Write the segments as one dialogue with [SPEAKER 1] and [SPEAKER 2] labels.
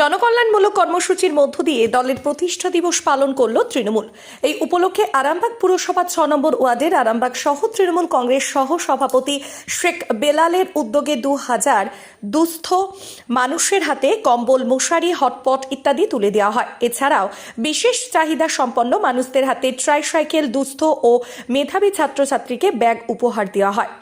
[SPEAKER 1] জনকল্যাণমূলক কর্মসূচির মধ্য দিয়ে দলের প্রতিষ্ঠা দিবস পালন করল তৃণমূল। এই উপলক্ষে আরামবাগ পুরসভা ছ নম্বর ওয়ার্ডের আরামবাগ সহ তৃণমূল কংগ্রেস সহ সভাপতি শেখ বেলালের উদ্যোগে দু হাজার দুস্থ মানুষের হাতে কম্বল, মশারি, হটপট ইত্যাদি তুলে দেওয়া হয়। এছাড়াও বিশেষ চাহিদা সম্পন্ন মানুষদের হাতে ট্রাইসাইকেল, দুস্থ ও মেধাবী ছাত্রছাত্রীকে ব্যাগ উপহার দেওয়া হয়।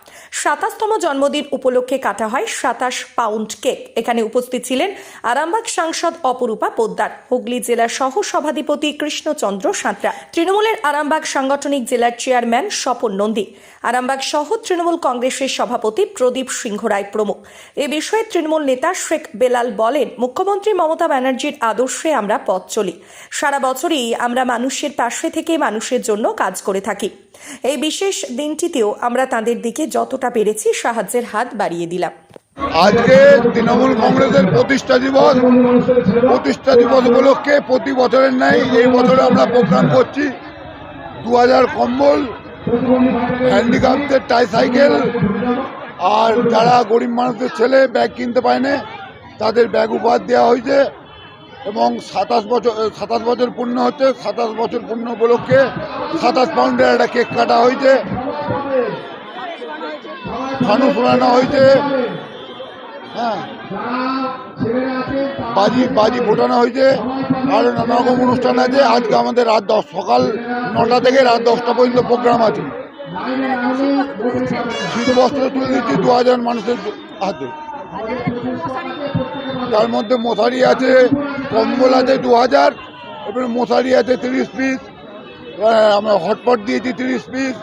[SPEAKER 1] সাতাশতম জন্মদিন উপলক্ষে কাটা হয় সাতাশ পাউন্ড কেক। এখানে উপস্থিত ছিলেন আরামবাগ সাংসদ অপরূপা পোদ্দার। হুগলি জেলার সহ সভাধিপতি কৃষ্ণচন্দ্র সাঁতরা। তৃণমূলের আরামবাগ সাংগঠনিক জেলার চেয়ারম্যান স্বপন নন্দী। আরামবাগ সহ তৃণমূল কংগ্রেসের সভাপতি প্রদীপ সিংহ রায় প্রমুখ। এ বিষয়ে তৃণমূল নেতা শেখ বেলাল বলেন, মুখ্যমন্ত্রী মমতা ব্যানার্জির আদর্শে আমরা পথ চলি। সারা বছরই আমরা মানুষের পাশে থেকে মানুষের জন্য কাজ করে থাকি। এই বিশেষ দিনটিতেও আমরা তাদের দিকে যতটা পেরেছি সাহায্যের হাত বাড়িয়ে দিলাম।
[SPEAKER 2] আজকে তৃণমূল কংগ্রেসের প্রতিষ্ঠা দিবস। প্রতিষ্ঠা দিবস উপলক্ষে প্রতি বছরের ন্যায় এই বছরে আমরা প্রোগ্রাম করছি। দু হাজার কম্বল, হ্যান্ডিক্যাপদের টাইসাইকেল আর যারা গরিব মানুষদের ছেলে ব্যাগ কিনতে পায় না, তাদের ব্যাগ উপহার দেওয়া হয়েছে। এবং সাতাশ বছর সাতাশ বছর পূর্ণ হচ্ছে। সাতাশ বছর পূর্ণ উপলক্ষে সাতাশ পাউন্ডের একটা কেক কাটা হয়েছে। ফানুস উড়ানো হয়েছে। হ্যাঁ বাজি বাজি ফোটানো হয়েছে। আরও নানা রকম অনুষ্ঠান আছে। আজকে আমাদের রাত দশ, সকাল নটা থেকে রাত দশটা পর্যন্ত প্রোগ্রাম আছে। শীত বস্ত্র তুলে দিচ্ছি দু হাজার মানুষের হাতে। তার মধ্যে মশারি আছে, কম্বল আছে দু হাজার, এবারে মশারি আছে তিরিশ পিস আমরা হটপট দিয়েছি তিরিশ পিস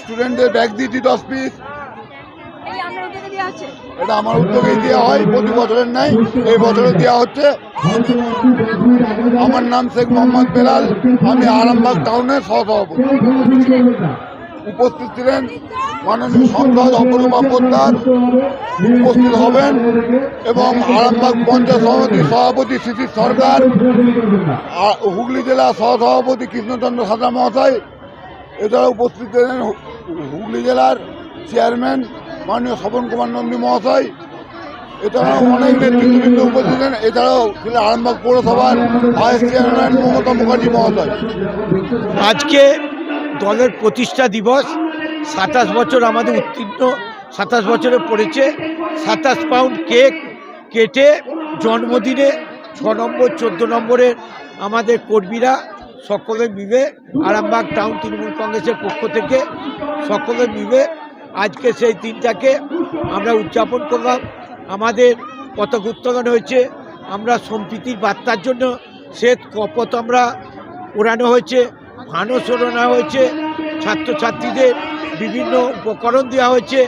[SPEAKER 2] স্টুডেন্টদের ব্যাগ দিয়েছি দশ পিস
[SPEAKER 3] এই আপনার উদ্যোগে দেওয়া হচ্ছে
[SPEAKER 2] এটা আমার উদ্যোগেই দেওয়া হয়, প্রতি বছরের নাই এই বছরে দেওয়া হচ্ছে। আমার নাম শেখ মোহাম্মদ বেলাল। আমি আরামবাগ টাউনের সহসভাপতি। উপস্থিত ছিলেন মাননীয় সংসদ অপরূপা পোদ্দার। উপস্থিত হবেন এবং আরামবাগ পঞ্চায়েত সমিতির সভাপতি শিশির সরকার হুগলি জেলা সহসভাপতি কৃষ্ণচন্দ্র সাদা মহাশয়। এছাড়া উপস্থিত ছিলেন হুগলি জেলার চেয়ারম্যান মাননীয় স্বপন কুমার নন্দী মহাশয়, এছাড়াও অনেক নেতৃত্ববৃন্দ উপস্থিত ছিলেন এছাড়াও ছিলেন আরামবাগ পৌরসভার ভাইস চেয়ারম্যান মমতা মুখার্জি মহাশয়।
[SPEAKER 4] আজকে দলের প্রতিষ্ঠা দিবস, সাতাশ বছর আমাদের উত্তীর্ণ, সাতাশ বছরে পড়েছে। সাতাশ পাউন্ড কেক কেটে জন্মদিনে ছ নম্বর, চোদ্দ নম্বরের আমাদের কর্মীরা সকলে মিলে আরামবাগ টাউন তৃণমূল কংগ্রেসের পক্ষ থেকে সকলে মিলে আজকে সেই দিনটাকে আমরা উদযাপন করলাম। আমাদের পতাক উত্তোলন হয়েছে। আমরা সম্প্রীতির বার্তার জন্য শ্বেত কপত আমরা ওড়ানো হয়েছে ফানস ওড়ানো হয়েছে, ছাত্রছাত্রীদের বিভিন্ন উপকরণ দেওয়া হয়েছে,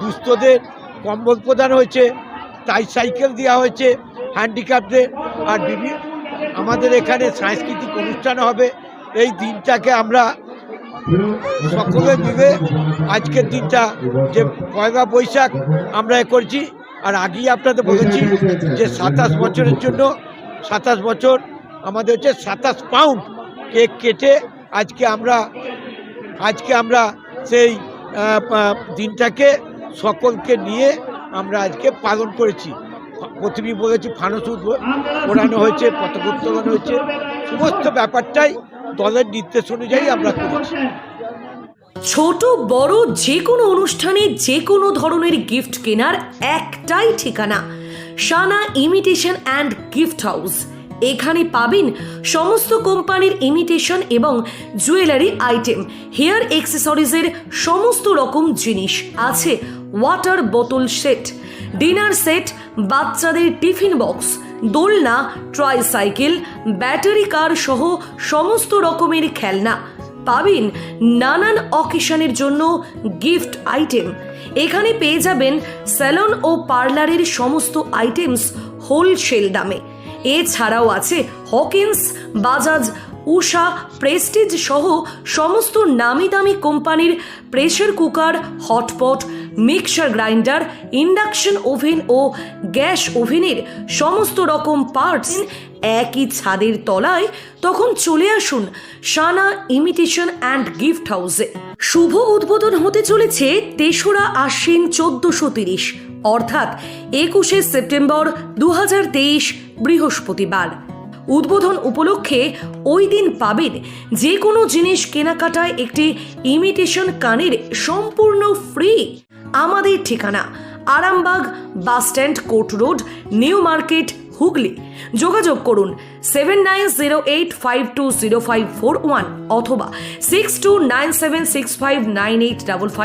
[SPEAKER 4] দুস্থদের কম্বল প্রদান হয়েছে টাই সাইকেল দেওয়া হয়েছে, হ্যান্ডিক্যাপদের আর বিভিন্ন আমাদের এখানে সাংস্কৃতিক অনুষ্ঠান হবে। এই দিনটাকে আমরা সকলে মিলে আজকের দিনটা যে পয়লা বৈশাখ আমরা করছি, আর আগেই আপনাদের বলেছি যে সাতাশ বছরের জন্য, সাতাশ বছর আমাদের হচ্ছে সাতাশ পাউন্ড কেক কেটে আজকে আমরা আজকে আমরা সেই দিনটাকে সকলকে নিয়ে আমরা আজকে পালন করেছি। প্রথমেই বলেছি ফানস ওড়ানো হয়েছে, পতাক উত্তোলন হয়েছে, সমস্ত ব্যাপারটাই দলের নির্দেশ অনুযায়ী আমরা করেছি
[SPEAKER 5] ছোট, বড় যে কোনো অনুষ্ঠানে যে কোনো ধরনের গিফট কেনার একটাই ঠিকানা। Sana imitation and gift house এখানে পাবেন সমস্ত কোম্পানির ইমিটেশন এবং জুয়েলারি আইটেম হেয়ার এক্সেসরিজের সমস্ত রকম জিনিস। আছে ওয়াটার বোতল সেট ডিনার সেট বাচ্চাদের টিফিন বক্স দোলনা ট্রাইসাইকেল ব্যাটারি কার সহ সমস্ত রকমের খেলনা। পাবেন নানান অকেশনের জন্য গিফট আইটেম এখানে পেয়ে যাবেন স্যালন ও পার্লারের সমস্ত আইটেমস হোলসেল দামে। এছাড়াও আছে হকিন্স বাজাজ উষা প্রেস্টিজ সহ সমস্ত নামি দামি কোম্পানির pressure cooker, hotpot, mixer grinder, induction oven ও গ্যাস ওভেনের সমস্ত রকম পার্টস একই ছাদের তলায় তখন চলে আসুন সানা ইমিটেশন অ্যান্ড গিফট হাউসে। শুভ উদ্বোধন হতে চলেছে তেসরা আশ্বিন চোদ্দশো তিরিশ, অর্থাৎ একুশে সেপ্টেম্বর দু হাজার তেইশ বৃহস্পতিবার। উদ্বোধন উপলক্ষে ওই দিন পাবেন যে কোনো জিনিস কেনাকাটায় একটি ইমিটেশন কানের সম্পূর্ণ ফ্রি আমাদের ঠিকানা Arambagh bus stand court road, new market, Hooghly. যোগাযোগ করুন seven nine zero eight five two zero five four one অথবা six two nine seven six five nine eight double five